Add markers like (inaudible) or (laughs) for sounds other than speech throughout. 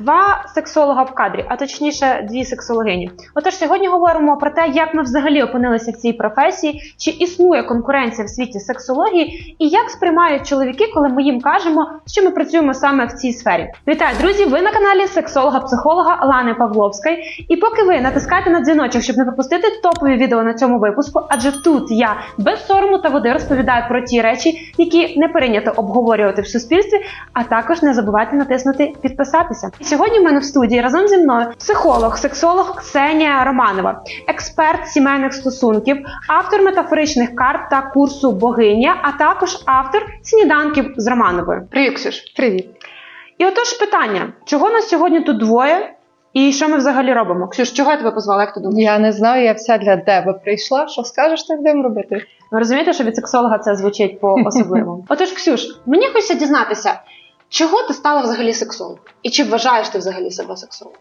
Два сексолога в кадрі, а точніше, дві сексологині. Отож, сьогодні говоримо про те, як ми взагалі опинилися в цій професії, чи існує конкуренція в світі сексології, і як сприймають чоловіки, коли ми їм кажемо, що ми працюємо саме в цій сфері. Вітаю, друзі! Ви на каналі сексолога-психолога Лани Павловської. І поки ви натискаєте на дзвіночок, щоб не пропустити топові відео на цьому випуску, адже тут я без сорому та води розповідаю про ті речі, які не прийнято обговорювати в суспільстві. А також не забувайте натиснути підписатися. Сьогодні в мене в студії разом зі мною психолог, сексолог Ксенія Романова, експерт сімейних стосунків, автор метафоричних карт та курсу богиня, а також автор сніданків з Романовою. Привіт, Ксюш. Привіт. І отож питання: чого нас сьогодні тут двоє? І що ми взагалі робимо? Ксюш, чого я тебе позвала? Як ти думаєш? Я не знаю, я вся для тебе прийшла. Що скажеш, так будемо робити? Ви розумієте, що від сексолога це звучить по особливому. (laughs) Отож, Ксюш, мені хочеться дізнатися, чого ти стала взагалі сексом? І чи вважаєш ти взагалі себе сексологом?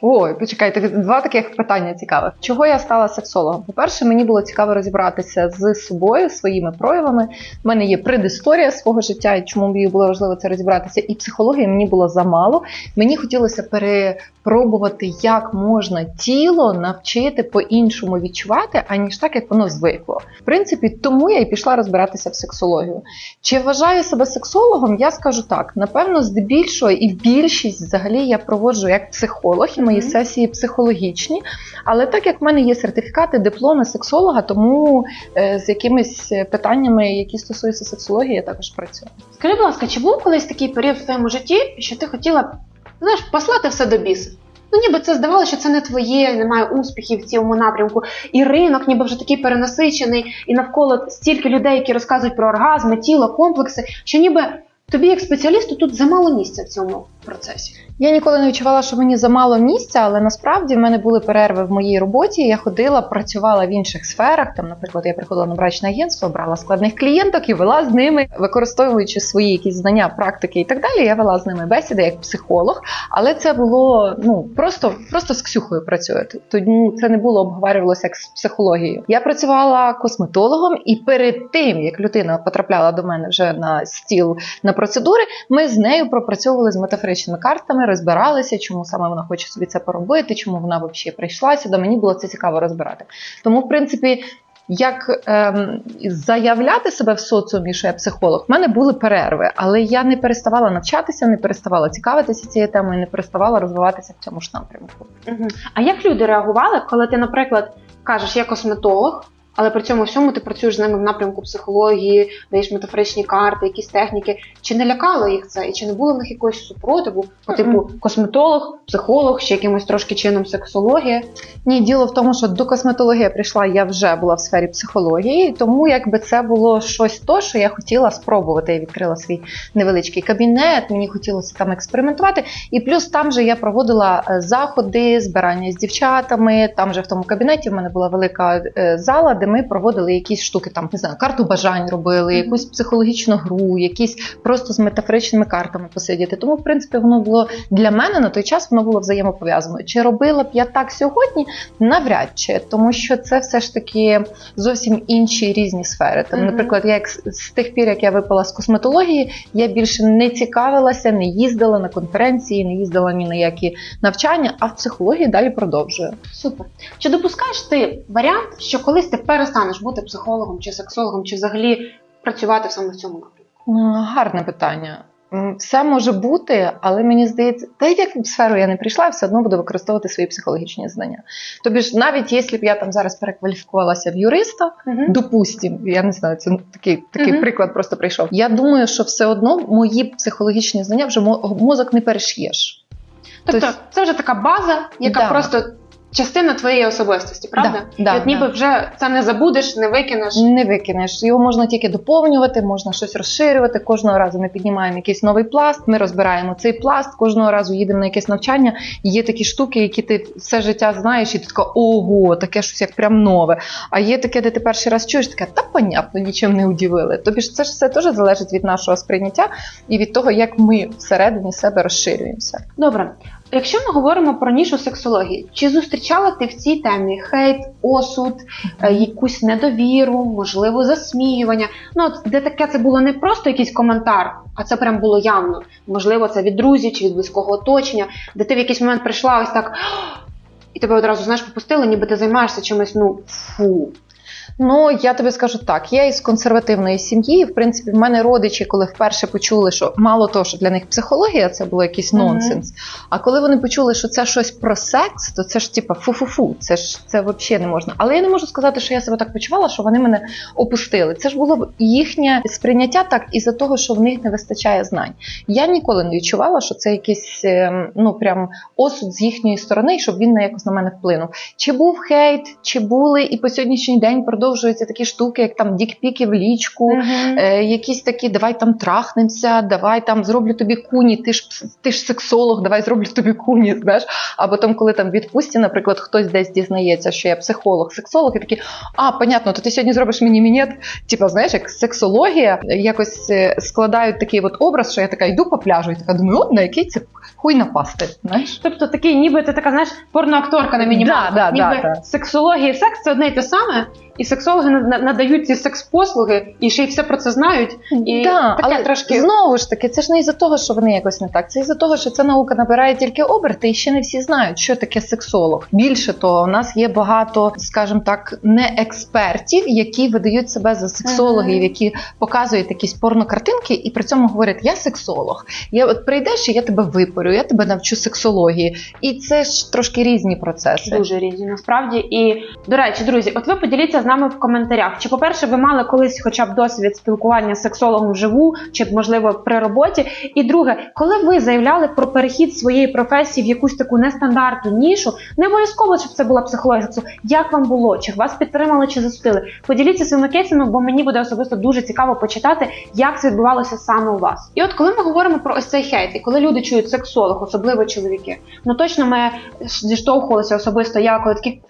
Ой, почекайте, два таких питання цікавих. Чого я стала сексологом? По-перше, мені було цікаво розібратися з собою, своїми проявами. У мене є предісторія свого життя, і чому мені було важливо це розібратися. І психології мені було замало. Мені хотілося перепробувати, як можна тіло навчити по-іншому відчувати, аніж так, як воно звикло. В принципі, тому я і пішла розбиратися в сексологію. Чи вважаю себе сексологом? Я скажу так: напевно, здебільшого і більшість взагалі я проводжу як психолог, мої сесії психологічні. Але так як в мене є сертифікати, дипломи сексолога, тому е, з якимись е, питаннями, які стосуються сексології, я також працюю. Скажи, будь ласка, чи був колись такий період в твоєму житті, що ти хотіла знаєш, послати все до біса? Ну, ніби це здавалося, що це не твоє, немає успіхів в цьому напрямку, і ринок ніби вже такий перенасичений, і навколо стільки людей, які розказують про оргазми, тіло, комплекси, що ніби тобі, як спеціалісту, тут замало місця в цьому процесі. Я ніколи не відчувала, що мені замало місця, але насправді в мене були перерви в моїй роботі. Я ходила, працювала в інших сферах. Там, наприклад, я приходила на брачне агентство, брала складних клієнток і вела з ними, використовуючи свої якісь знання, практики і так далі. Я вела з ними бесіди як психолог. Але це було ну просто, просто з Ксюхою працювати. Тому це не було обговорювалося як з психологією. Я працювала косметологом, і перед тим як людина потрапляла до мене вже на стіл на процедури, ми з нею пропрацьовували з метафоричними картами, розбиралися, чому саме вона хоче собі це поробити, чому вона взагалі прийшла сюди. Мені було це цікаво розбирати. Тому, в принципі. Як ем, заявляти себе в соціумі, що я психолог, в мене були перерви, але я не переставала навчатися, не переставала цікавитися цією темою, не переставала розвиватися в цьому ж напрямку. А як люди реагували, коли ти, наприклад, кажеш, я косметолог, але при цьому всьому ти працюєш з ними в напрямку психології, даєш метафоричні карти, якісь техніки. Чи не лякало їх це? І чи не було в них якогось супротиву? По типу косметолог, психолог, ще якимось трошки чином сексологія? Ні, діло в тому, що до косметології я прийшла, я вже була в сфері психології, тому якби це було щось то, що я хотіла спробувати. Я відкрила свій невеличкий кабінет, мені хотілося там експериментувати. І плюс там же я проводила е, заходи, збирання з дівчатами. Там же в тому кабінеті в мене була велика е, зала, де ми проводили якісь штуки, там не знаю, карту бажань робили, якусь психологічну гру, якісь просто з метафоричними картами посидіти. Тому, в принципі, воно було для мене на той час воно було взаємопов'язано. Чи робила б я так сьогодні? Навряд чи, тому що це все ж таки зовсім інші різні сфери. Там, наприклад, я як з- тих пір, як я випала з косметології, я більше не цікавилася, не їздила на конференції, не їздила ні на які навчання, а в психології далі продовжую. Супер. Чи допускаєш ти варіант, що колись ти перестанеш бути психологом чи сексологом, чи взагалі працювати саме в цьому напрямку? Гарне питання. Все може бути, але мені здається, та як в сферу я не прийшла, я все одно буду використовувати свої психологічні знання. Тобі ж, навіть якщо б я там зараз перекваліфікувалася в юриста, Угу. допустим, я не знаю, це такий, такий Мгм. приклад просто прийшов. Я думаю, що все одно мої психологічні знання вже мозок не переш'єш. Тобто Тобто- це вже така база, яка Да. просто частина твоєї особистості, правда? Да, да, І от ніби да. вже це не забудеш, не викинеш. Не викинеш. Його можна тільки доповнювати, можна щось розширювати. Кожного разу ми піднімаємо якийсь новий пласт. Ми розбираємо цей пласт. Кожного разу їдемо на якесь навчання. Є такі штуки, які ти все життя знаєш, і ти така ого, таке щось як прям нове. А є таке, де ти перший раз чуєш, таке та понятно, нічим не удивили. Тобі ж це ж все теж залежить від нашого сприйняття і від того, як ми всередині себе розширюємося. Добре, Якщо ми говоримо про нішу сексології, чи зустрічала ти в цій темі хейт, осуд, е, якусь недовіру, можливо, засміювання? Ну, от де таке це було не просто якийсь коментар, а це прям було явно. Можливо, це від друзів чи від близького оточення, де ти в якийсь момент прийшла ось так. І тебе одразу знаєш попустили, ніби ти займаєшся чимось, ну фу. Ну, я тобі скажу так, я із консервативної сім'ї. В принципі, в мене родичі, коли вперше почули, що мало того, що для них психологія це було якийсь нонсенс. А коли вони почули, що це щось про секс, то це ж типа фу-фу-фу, це ж це взагалі не можна. Але я не можу сказати, що я себе так почувала, що вони мене опустили. Це ж було б їхнє сприйняття так із-за того, що в них не вистачає знань. Я ніколи не відчувала, що це якийсь ем, ну прям осуд з їхньої сторони, щоб він на якось на мене вплинув. Чи був хейт, чи були і по сьогоднішній день продовжуються такі штуки, як там дікпіки в лічку, е, якісь такі, давай там трахнемося, давай там зроблю тобі куні, ти ж ти ж сексолог, давай зроблю тобі куні. Знаєш, або там, коли там в відпустці, наприклад, хтось десь дізнається, що я психолог, сексолог, і такі, а, понятно, то ти сьогодні зробиш мені мінет. Типа, знаєш, як сексологія якось е, складають такий от образ, що я така йду по пляжу, і така думаю, от на який це хуй напасти. Знаєш? Тобто такий, ніби ти така, знаєш, порноакторка на мінімалках. Да, да, ніби да, да. сексологія і секс це одне й те саме, і сексологи на- на- надають ці секс-послуги, і ще й все про це знають. І да, таке але трошки знову ж таки, це ж не із-за того, що вони якось не так. Це із-за того, що ця наука набирає тільки оберти, і ще не всі знають, що таке сексолог. Більше того, у нас є багато, скажімо так, не експертів, які видають себе за сексологів, які показують якісь порнокартинки, і при цьому говорять: я сексолог. Я от прийдеш, і я тебе випорю, я тебе навчу сексології. І це ж трошки різні процеси. дуже різні насправді. І до речі, друзі, от ви поділіться з нами в коментарях. Чи, по-перше, ви мали колись хоча б досвід спілкування з сексологом вживу, чи можливо при роботі? І друге, коли ви заявляли про перехід своєї професії в якусь таку нестандартну нішу, не обов'язково, щоб це була психологія сексу. Як вам було? Чи вас підтримали, чи засудили? Поділіться своїми кейсами, бо мені буде особисто дуже цікаво почитати, як це відбувалося саме у вас. І от коли ми говоримо про ось цей хейт, і коли люди чують сексолог, особливо чоловіки, ну точно ми зіштовхувалися особисто я, коли такі.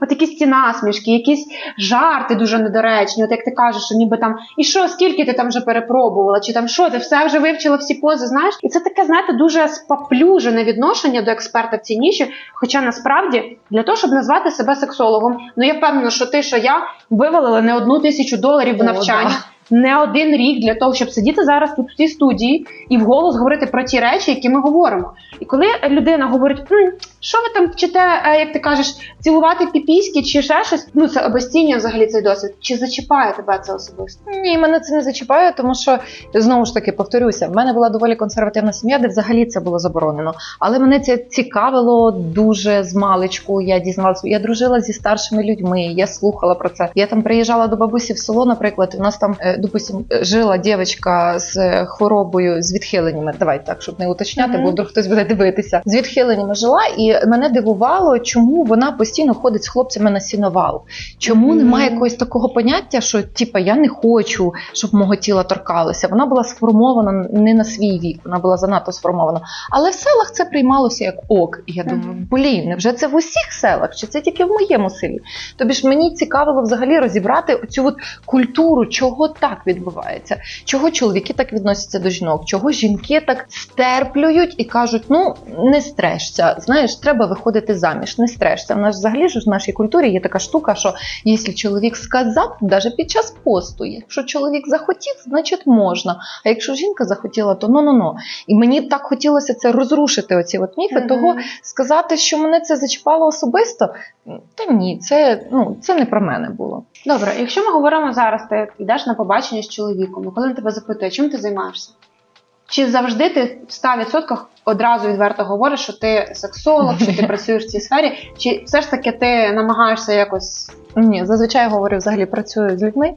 От якісь ці насмішки, якісь жарти дуже недоречні. От як ти кажеш, що ніби там і що, скільки ти там вже перепробувала, чи там що, ти все вже вивчила всі пози, знаєш? І це таке, знаєте, дуже споплюжене відношення до експерта в цій ніші. Хоча насправді для того, щоб назвати себе сексологом, ну я впевнена, що ти, що я вивалили не одну тисячу доларів в да. Не один рік для того, щоб сидіти зараз тут в цій студії і вголос говорити про ті речі, які ми говоримо. І коли людина говорить, «М, що ви там вчите, е, як ти кажеш, цілувати піпіськи чи ще щось, ну це обесцінює взагалі цей досвід. Чи зачіпає тебе це особисто? Ні, мене це не зачіпає, тому що знову ж таки повторюся, в мене була доволі консервативна сім'я, де взагалі це було заборонено. Але мене це цікавило дуже з маличку. Я дізналася, я дружила зі старшими людьми, я слухала про це. Я там приїжджала до бабусі в село, наприклад. У нас там, е, допустим, жила дівчинка з хворобою з відхиленнями. Давай так, щоб не уточняти, Мгм. бо вдруг хтось буде дивитися. З відхиленнями жила, і мене дивувало, чому вона постійно ходить з хлопцями на сіновал. Чому Мгм. немає якогось такого поняття, що типа я не хочу, щоб мого тіла торкалося. Вона була сформована не на свій вік, вона була занадто сформована. Але в селах це приймалося як ок. І я думаю, Мгм. блін, невже це в усіх селах? Чи це тільки в моєму селі? Тобі ж мені цікавило взагалі розібрати цю от культуру, чого так відбувається, чого чоловіки так відносяться до жінок, чого жінки так стерплюють і кажуть: ну не стрешся, знаєш, треба виходити заміж, не стрешся. В нас взагалі ж в нашій культурі є така штука, що якщо чоловік сказав, навіть під час посту, якщо чоловік захотів, значить можна. А якщо жінка захотіла, то ну ну ну. І мені так хотілося це розрушити. Оці от міфи. Мгм. Того сказати, що мене це зачіпало особисто. Та ні, це ну це не про мене було. Добре, якщо ми говоримо зараз, ти йдеш на побачення з чоловіком, і коли він тебе запитує, чим ти займаєшся? Чи завжди ти в 100% одразу відверто говориш, що ти сексолог, що ти (laughs) працюєш в цій сфері, чи все ж таки ти намагаєшся якось Ні, зазвичай я говорю, взагалі працюю з людьми.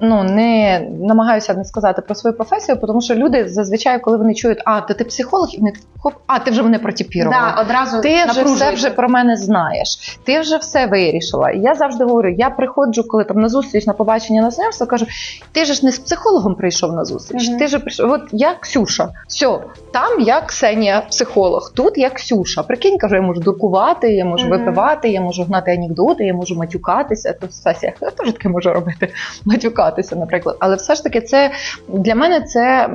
Ну не намагаюся не сказати про свою професію, тому що люди зазвичай, коли вони чують, а ти, ти психолог, і вони хоп, а ти вже мене протипірувала. Да, одразу Ти вже все вже про мене знаєш. Ти вже все вирішила. І я завжди говорю: я приходжу, коли там на зустріч на побачення на знайомство, кажу: ти ж не з психологом прийшов на зустріч. Мгм. Ти ж прийшов. От я Ксюша. Все, там я Ксенія, психолог. Тут я Ксюша. Прикинь, кажу, я можу дуркувати, я можу Мгм. випивати, я можу гнати анекдоти, я можу матюкатися. То в сесіях я теж таке можу робити, (laughs) матюкатися, наприклад. Але все ж таки, це для мене це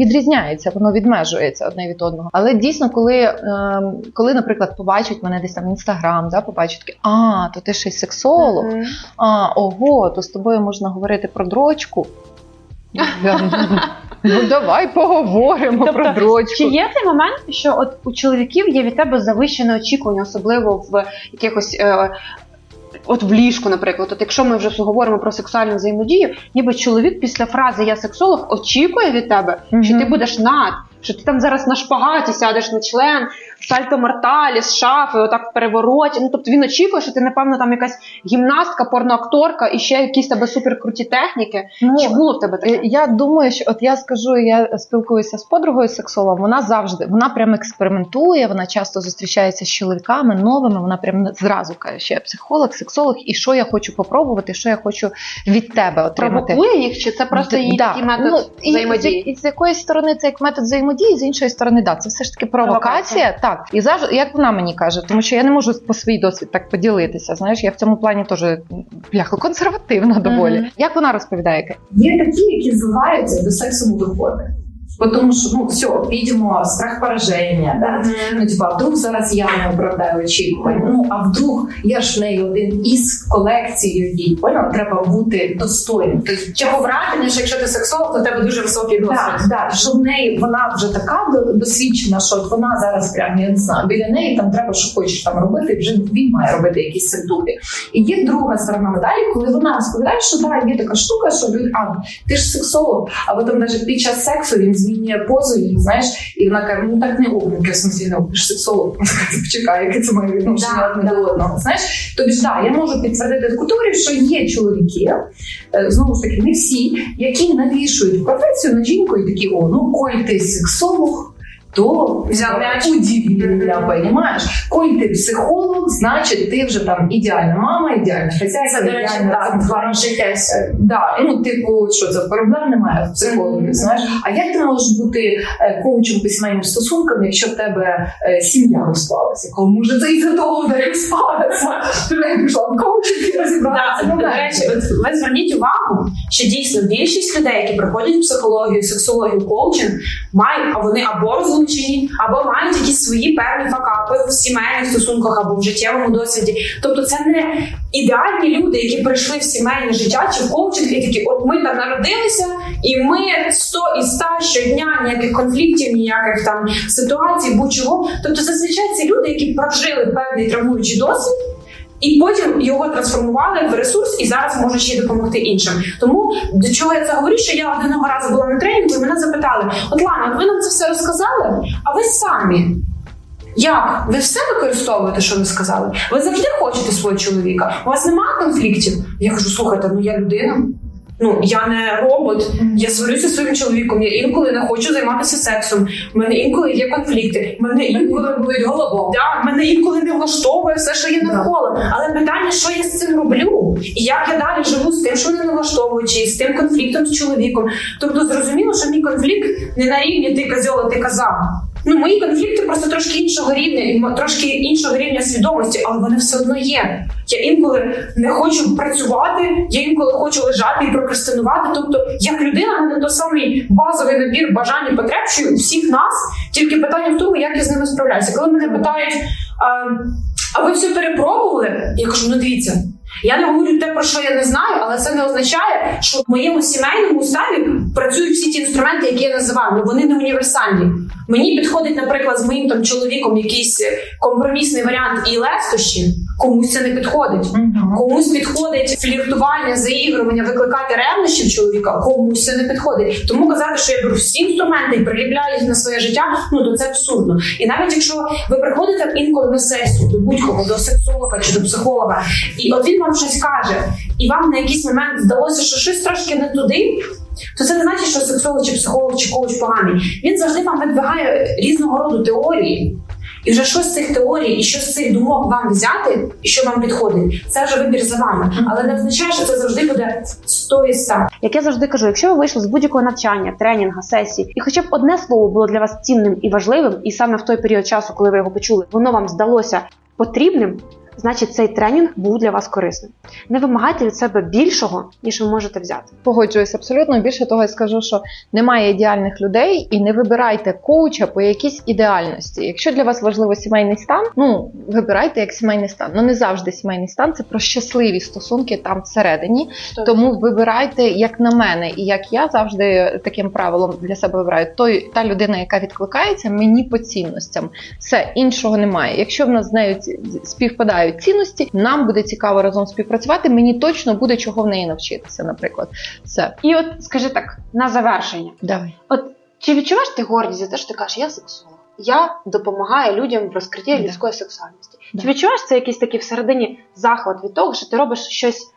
відрізняється, воно відмежується одне від одного. Але дійсно, коли, е, коли наприклад, побачать мене десь там в інстаграм, да, побачать такі, а, то ти ще й сексолог, а, ого, то з тобою можна говорити про дрочку. (laughs) Ну давай поговоримо Тобто, про дрочку. Чи є цей момент, що от у чоловіків є від тебе завищене очікування, особливо в якихось. Е, От в ліжку, наприклад, от якщо ми вже говоримо про сексуальну взаємодію, ніби чоловік після фрази Я сексолог очікує від тебе, що ти будеш над, що ти там зараз на шпагаті сядеш на член, сальто морталі з шафи, отак в перевороті. Ну тобто він очікує, що ти, напевно, там якась гімнастка, порноакторка і ще якісь тебе суперкруті техніки. Ну, Чи було в тебе таке? Я думаю, що от я скажу, я спілкуюся з подругою сексологом, вона завжди вона прям експериментує, вона часто зустрічається з чоловіками новими. Вона прям зразу каже, що я психолог, сексолог, і що я хочу попробувати, що я хочу від тебе отримати. Провокує їх, чи це просто її Да. такий метод Ну, і, взаємодії? з, і з якоїсь сторони це як метод взаємодії, з іншої сторони, да, це все ж таки провокація. Так, і завжди, як вона мені каже, тому що я не можу по свій досвід так поділитися. Знаєш, я в цьому плані теж бляха консервативна доволі. Мгм. Як вона розповідає? Є такі, які звиваються до сексу не доходить. Бо Тому що ну все, підемо, страх пораження, да? Ну, типа, вдруг зараз я не оправдаю очікувань. Ну а вдруг я ж в неї один із колекцією, поняла? Треба бути достойним. Тобто, Чи поврати, що якщо ти сексолог, то тебе дуже високий досвід. так, так, що в неї вона вже така досвідчена, що от вона зараз прям я не знаю, біля неї там треба, що хочеш там робити, вже він має робити якісь симптоми. І є друга сторона медалі, коли вона розповідає, що да, є така штука, що люди, а ти ж сексолог, а потім навіть під час сексу він змінює позу, і знаєш, і вона каже, ну так не обмінки, в смысле, не ти сексолог. Почекай, яке це має відношення одне до одного. Знаєш, тобі ж да, я можу підтвердити таку теорію, що є чоловіки, е, знову ж таки, не всі, які навішують професію на жінку і такі, о, ну коль ти сексолог. То Взяв м'яч. удиви понимаешь? Коль ти психолог, значить ти вже там ідеальна мама, ідеальна хазяйка, Це, до речі, ідеальна так, хороший тест. Да, ну типу, що це проблем немає в психології, Мгм. знаєш. А як ти можеш бути е, коучем по сімейним стосункам, якщо в тебе е, сім'я розпалася? Кому може це із-за того не розпалася? Ти не пішла в коучинг і Ну, до речі, ви зверніть увагу, що дійсно більшість людей, які проходять психологію, сексологію, коучинг, мають, а вони або розлучені, або мають якісь свої певні факапи в сімейних стосунках або в життєвому досвіді. Тобто, це не ідеальні люди, які прийшли в сімейне життя чи в коучинг, і такі, от ми там народилися, і ми 100 і 100 щодня ніяких конфліктів, ніяких там ситуацій, будь-чого. Тобто, зазвичай це люди, які прожили певний травмуючий досвід. І потім його трансформували в ресурс, і зараз може ще допомогти іншим. Тому до чого я це говорю? Що я одного разу була на тренінгу, і мене запитали: от Лана, ви нам це все розказали, а ви самі. Як? Ви все використовуєте, що ви сказали? Ви завжди хочете свого чоловіка? У вас немає конфліктів? Я кажу, слухайте, ну я людина. Ну я не робот. Я сварюся зі своїм чоловіком. Я інколи не хочу займатися сексом. У мене інколи є конфлікти. У мене інколи болить голова. Да, мене інколи не влаштовує все, що є навколо. Але питання, що я з цим роблю, і як я далі живу з тим, що мене не влаштовує, чи з тим конфліктом з чоловіком. Тобто зрозуміло, що мій конфлікт не на рівні ти козьола, ти казав. Ну, мої конфлікти просто трошки іншого рівня, трошки іншого рівня свідомості, але вони все одно є. Я інколи не хочу працювати, я інколи хочу лежати і прокрастинувати. Тобто, як людина, мене той самий базовий набір бажань і потреб, що у всіх нас. Тільки питання в тому, як я з ними справляюся. Коли мене питають, а, а ви все перепробували? Я кажу, ну дивіться. Я не говорю те, про що я не знаю, але це не означає, що в моєму сімейному уставі працюють всі ті інструменти, які я називаю. Ну вони не універсальні. Мені підходить, наприклад, з моїм там чоловіком якийсь компромісний варіант і лестощі, комусь це не підходить. Мгм. Комусь підходить фліртування, заігрування, викликати ревнощів чоловіка, комусь це не підходить. Тому казати, що я беру всі інструменти і приліпляю їх на своє життя, ну то це абсурдно. І навіть якщо ви приходите інколи на сесію до будь-кого, до сексолога чи до психолога, і от він вам щось каже, і вам на якийсь момент здалося, що щось трошки не туди. То це не значить, що сексолог чи психолог чи коуч поганий. Він завжди вам видвигає різного роду теорії. І вже що з цих теорій і що з цих думок вам взяти, і що вам підходить, це вже вибір за вами. Але не означає, що це завжди буде 100 і 100. Як я завжди кажу, якщо ви вийшли з будь-якого навчання, тренінга, сесії, і хоча б одне слово було для вас цінним і важливим, і саме в той період часу, коли ви його почули, воно вам здалося потрібним. Значить цей тренінг був для вас корисним. Не вимагайте від себе більшого, ніж ви можете взяти. Погоджуюсь абсолютно. Більше того, я скажу, що немає ідеальних людей, і не вибирайте коуча по якійсь ідеальності. Якщо для вас важливо сімейний стан, ну вибирайте як сімейний стан. Ну не завжди сімейний стан це про щасливі стосунки там всередині. Тому вибирайте, як на мене, і як я завжди таким правилом для себе вибираю. Той та людина, яка відкликається мені по цінностям. Все іншого немає. Якщо в нас з нею ці- співпадають цінності, нам буде цікаво разом співпрацювати. Мені точно буде чого в неї навчитися. Наприклад, все І от скажи так, на завершення. давай. От чи відчуваєш ти гордість за те, що ти кажеш, я сексолог, я допомагаю людям в розкритті Да. людської сексуальності? Да. Чи відчуваєш це якийсь такий всередині захват від того, що ти робиш щось?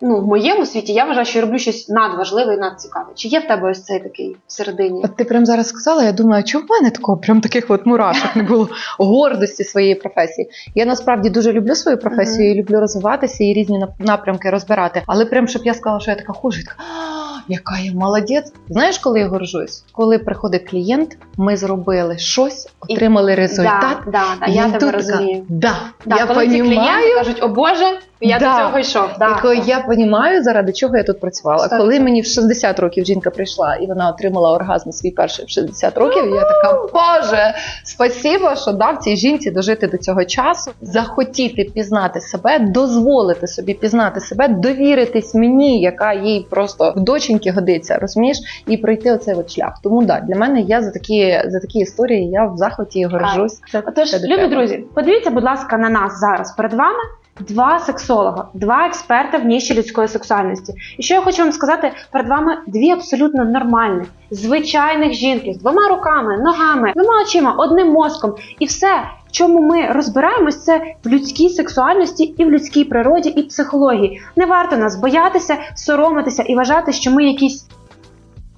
Ну, в моєму світі я вважаю, що я роблю щось надважливе і надцікаве. Чи є в тебе ось цей такий всередині? От ти прям зараз сказала, я думаю, а чому в мене такого прям таких от мурашок не було (laughs) гордості своєї професії. Я насправді дуже люблю свою професію і люблю розвиватися і різні напрямки розбирати. Але прям щоб я сказала, що я така хожу, така, «А, яка я молодець. Знаєш, коли я горжусь? Коли приходить клієнт, ми зробили щось, І- отримали результат. Да, да, да, і я тебе тут розумію. Да, Да, я коли ці клієнти кажуть, о Боже, я Да. до цього йшов. Да. Такого я розумію, заради чого я тут працювала. Сто Коли мені в 60 років жінка прийшла і вона отримала оргазм свій перший в 60 років, я така, Боже, спасибо, що дав цій жінці дожити до цього часу, захотіти пізнати себе, дозволити собі пізнати себе, довіритись мені, яка їй просто в доченьки годиться, розумієш, і пройти оцей от шлях. Тому да, для мене я за такі за такі історії я в захваті і горжусь. Це Отож, це любі друзі, подивіться, будь ласка, на нас зараз перед вами. Два сексолога, два експерти в ніші людської сексуальності. І що я хочу вам сказати, перед вами дві абсолютно нормальних, звичайних жінки з двома руками, ногами, двома очима, одним мозком. І все, чому ми розбираємось, це в людській сексуальності і в людській природі і психології. Не варто нас боятися, соромитися і вважати, що ми якісь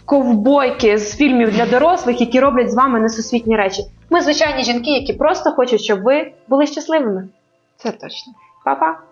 ковбойки з фільмів для дорослих, які роблять з вами несусвітні речі. Ми звичайні жінки, які просто хочуть, щоб ви були щасливими. Це точно. Па-па!